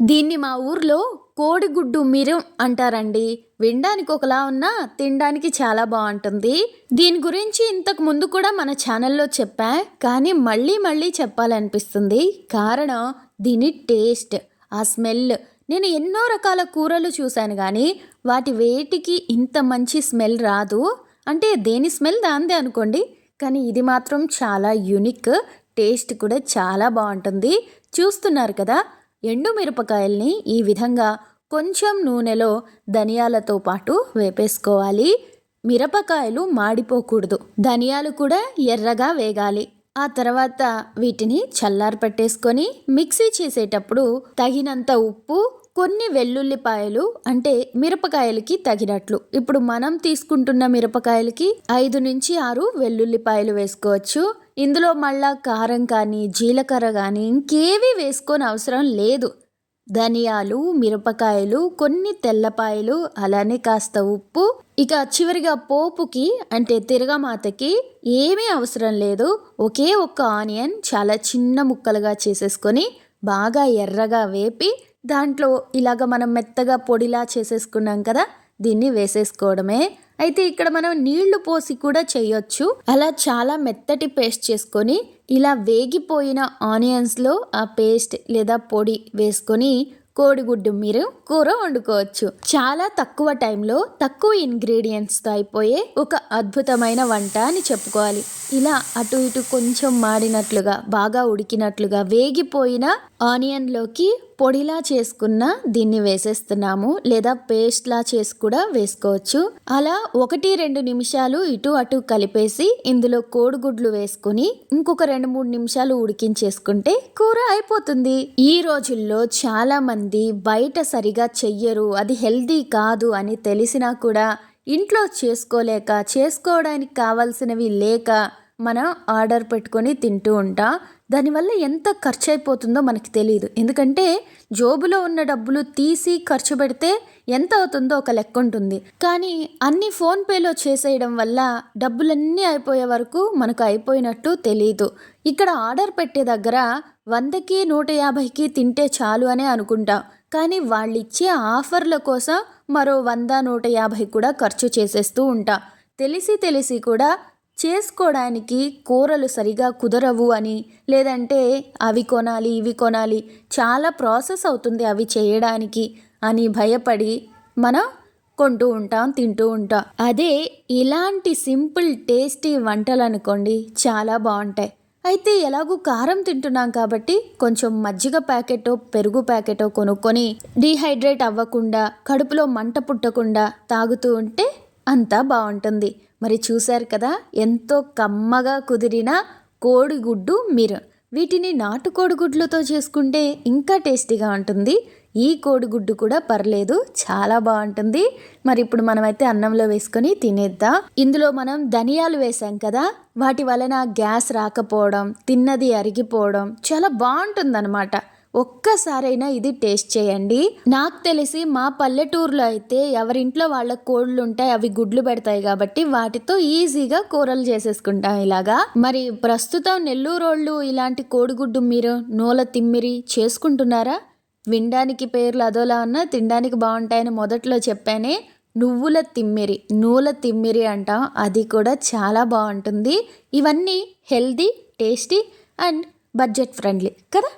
దీన్ని మా ఊర్లో కోడిగుడ్డు మీరు అంటారండి. వినడానికి ఒకలా ఉన్నా తినడానికి చాలా బాగుంటుంది. దీని గురించి ఇంతకు ముందు కూడా మన ఛానల్లో చెప్పా కానీ మళ్ళీ మళ్ళీ చెప్పాలనిపిస్తుంది. కారణం దీని టేస్ట్ ఆ స్మెల్. నేను ఎన్నో రకాల కూరలు చూశాను కానీ వాటి వేటికి ఇంత మంచి స్మెల్ రాదు. అంటే దేని స్మెల్ దాందే అనుకోండి. కానీ ఇది మాత్రం చాలా యూనిక్ టేస్ట్ కూడా చాలా బాగుంటుంది. చూస్తున్నారు కదా ఎండు మిరపకాయల్ని ఈ విధంగా కొంచెం నూనెలో ధనియాలతో పాటు వేపేసుకోవాలి. మిరపకాయలు మాడిపోకూడదు. ధనియాలు కూడా ఎర్రగా వేగాలి. ఆ తర్వాత వీటిని చల్లారి పట్టేసుకొని మిక్సీ చేసేటప్పుడు తగినంత ఉప్పు కొన్ని వెల్లుల్లిపాయలు అంటే మిరపకాయలకి తగినట్లు. ఇప్పుడు మనం తీసుకుంటున్న మిరపకాయలకి ఐదు నుంచి ఆరు వెల్లుల్లిపాయలు వేసుకోవచ్చు. ఇందులో మళ్ళా కారం కానీ జీలకర్ర కానీ ఇంకేవి వేసుకొని అవసరం లేదు. ధనియాలు మిరపకాయలు కొన్ని తెల్లపాయలు అలానే కాస్త ఉప్పు. ఇక చివరిగా పోపుకి అంటే తిరగమాతకి ఏమీ అవసరం లేదు. ఒకే ఒక్క ఆనియన్ చాలా చిన్న ముక్కలుగా చేసేసుకొని బాగా ఎర్రగా వేపి దాంట్లో ఇలాగ మనం మెత్తగా పొడిలా చేసేసుకున్నాం కదా దీన్ని వేసేసుకోవడమే. అయితే ఇక్కడ మనం నీళ్ళు పోసి కూడా చేయొచ్చు. అలా చాలా మెత్తటి పేస్ట్ చేసుకొని ఇలా వేగిపోయిన ఆనియన్స్లో ఆ పేస్ట్ లేదా పొడి వేసుకొని కోడిగుడ్డు మీరు కూర వండుకోవచ్చు. చాలా తక్కువ టైంలో తక్కువ ఇంగ్రీడియంట్స్తో అయిపోయే ఒక అద్భుతమైన వంట అని చెప్పుకోవాలి. ఇలా అటు ఇటు కొంచెం మాడినట్లుగా బాగా ఉడికినట్లుగా వేగిపోయిన ఆనియన్లోకి పొడిలా చేసుకున్న దీన్ని వేసేస్తున్నాము. లేదా పేస్ట్లా చేసి కూడా వేసుకోవచ్చు. అలా ఒకటి రెండు నిమిషాలు ఇటు అటు కలిపేసి ఇందులో కోడిగుడ్లు వేసుకుని ఇంకొక రెండు మూడు నిమిషాలు ఉడికించేసుకుంటే కూర అయిపోతుంది. ఈ రోజుల్లో చాలా మంది బయట సరిగా చెయ్యరు అది హెల్దీ కాదు అని తెలిసినా కూడా ఇంట్లో చేసుకోలేక చేసుకోవడానికి కావాల్సినవి లేక మనం ఆర్డర్ పెట్టుకొని తింటూ ఉంటాం. దానివల్ల ఎంత ఖర్చు అయిపోతుందో మనకి తెలియదు ఎందుకంటే జోబులో ఉన్న డబ్బులు తీసి ఖర్చు పెడితే ఎంత అవుతుందో ఒక లెక్క ఉంటుంది. కానీ అన్ని ఫోన్పేలో చేసేయడం వల్ల డబ్బులన్నీ అయిపోయే వరకు మనకు అయిపోయినట్టు తెలియదు ఇక్కడ ఆర్డర్ పెట్టే దగ్గర వందకి నూట యాభైకి తింటే చాలు అనే అనుకుంటాం. కానీ వాళ్ళు ఇచ్చే ఆఫర్ల కోసం మరో వంద నూట యాభై కూడా ఖర్చు చేసేస్తూ ఉంటాం. తెలిసి తెలిసి కూడా చేసుకోవడానికి కూరలు సరిగా కుదరవు అని లేదంటే అవి కొనాలి ఇవి కొనాలి చాలా ప్రాసెస్ అవుతుంది అవి చేయడానికి అని భయపడి మనం కొంటూ ఉంటాం తింటూ ఉంటాం. అదే ఇలాంటి సింపుల్ టేస్టీ వంటలు అనుకోండి చాలా బాగుంటాయి. అయితే ఎలాగూ కారం తింటున్నాం కాబట్టి కొంచెం మజ్జిగ ప్యాకెటో పెరుగు ప్యాకెటో కొనుక్కొని డీహైడ్రేట్ అవ్వకుండా కడుపులో మంట పుట్టకుండా తాగుతూ ఉంటే అంతా బాగుంటుంది. మరి చూశారు కదా? ఎంతో కమ్మగా కుదిరిన కోడిగుడ్డు మీరు. వీటిని నాటు కోడిగుడ్లతో చేసుకుంటే ఇంకా టేస్టీగా ఉంటుంది. ఈ కోడిగుడ్డు కూడా పర్లేదు చాలా బాగుంటుంది. మరి ఇప్పుడు మనమైతే అన్నంలో వేసుకొని తినేద్దాం. ఇందులో మనం ధనియాలు వేసాం కదా? వాటి వలన గ్యాస్ రాకపోవడం తిన్నది అరిగిపోవడం చాలా బాగుంటుంది ఒక్కసారైనా ఇది టేస్ట్ చేయండి. నాకు తెలిసి మా పల్లెటూరులో అయితే ఎవరింట్లో వాళ్ళ కోళ్ళు ఉంటాయి అవి గుడ్లు పెడతాయి కాబట్టి వాటితో ఈజీగా కూరలు చేసేసుకుంటాం ఇలాగా. మరి ప్రస్తుతం నెల్లూరోళ్ళు ఇలాంటి కోడిగుడ్డు మీరు నూల తిమ్మిరి చేసుకుంటున్నారా? వినడానికి పేర్లు అదోలా ఉన్నా తినడానికి బాగుంటాయని మొదట్లో చెప్పానే నువ్వుల తిమ్మిరి నూల తిమ్మిరి అంటాం. అది కూడా చాలా బాగుంటుంది. ఇవన్నీ healthy tasty and budget friendly కదా?